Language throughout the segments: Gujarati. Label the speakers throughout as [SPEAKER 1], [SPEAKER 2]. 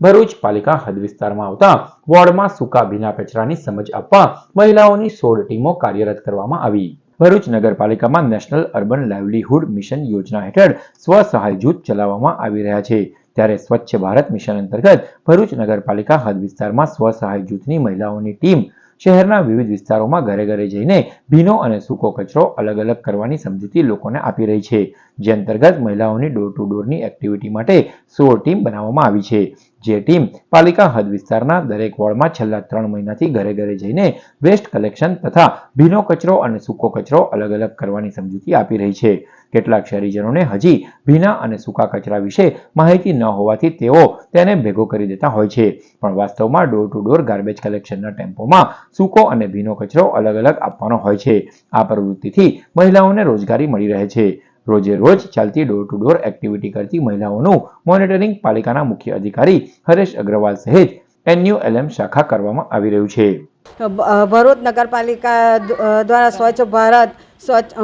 [SPEAKER 1] ભરૂચ પાલિકા હદ વિસ્તારમાં આવતા વોર્ડમાં સૂકા ભીના કચરાની સમજ આપવા મહિલાઓની સોળ ટીમો કાર્યરત કરવામાં આવી. ભરૂચ નગરપાલિકામાં નેશનલ અર્બન લાઇવલીહુડ મિશન યોજના હેઠળ સ્વ સહાય જૂથ ચલાવવામાં આવી રહ્યા છે. ત્યારે સ્વચ્છ ભારત મિશન અંતર્ગત ભરૂચ નગરપાલિકા હદ વિસ્તારમાં સ્વ સહાય જૂથની મહિલાઓની ટીમ શહેરના વિવિધ વિસ્તારોમાં ઘરે ઘરે જઈને ભીનો અને સૂકો કચરો અલગ અલગ કરવાની સમજૂતી લોકોને આપી રહી છે. જે અંતર્ગત મહિલાઓની ડોર ટુ ડોરની એક્ટિવિટી માટે સોળ ટીમ બનાવવામાં આવી છે. જે ટીમ પાલિકા હદ વિસ્તારના દરેક વોર્ડમાં છેલ્લા ત્રણ મહિનાથી ઘરે ઘરે જઈને વેસ્ટ કલેક્શન તથા ભીનો કચરો અને સૂકો કચરો અલગ અલગ કરવાની સમજૂતી આપી રહી છે. કેટલાક શહેરીજનોને હજી ભીના અને સૂકા કચરા વિશે માહિતી ન હોવાથી તેઓ તેને ભેગો કરી દેતા હોય છે. પણ વાસ્તવમાં ડોર ટુ ડોર ગાર્બેજ કલેક્શનના ટેમ્પોમાં સૂકો અને ભીનો કચરો અલગ અલગ આપવાનો હોય છે. આ પ્રવૃત્તિથી મહિલાઓને રોજગારી મળી રહે છે. રોજે રોજ ચાલતી ડોર ટુ ડોર એક્ટિવિટી કરતી મહિલાઓનું મોનિટરિંગ પાલિકાના મુખ્ય અધિકારી હરેશ અગ્રવાલ સહિત એનયુએલએમ શાખા કરવામાં આવી રહ્યું છે.
[SPEAKER 2] ભરૂચ નગરપાલિકા દ્વારા સ્વચ્છ ભારત સ્વચ્છ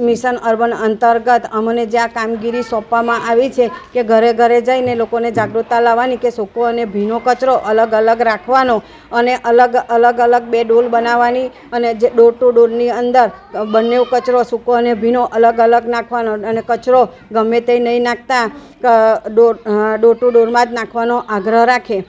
[SPEAKER 2] મિશન અર્બન અંતર્ગત અમને જે આ કામગીરી સોંપવામાં આવી છે કે ઘરે ઘરે જઈને લોકોને જાગૃતતા લાવવાની કે સૂકો અને ભીનો કચરો અલગ અલગ રાખવાનો અને અલગ અલગ અલગ બે ડોલ બનાવવાની અને જે ડોર ટુ ડોરની અંદર બંને કચરો સૂકો અને ભીનો અલગ અલગ નાખવાનો અને કચરો ગમે તે નહીં નાખતા ડોર ડોર ટુ ડોરમાં જ નાખવાનો આગ્રહ રાખે.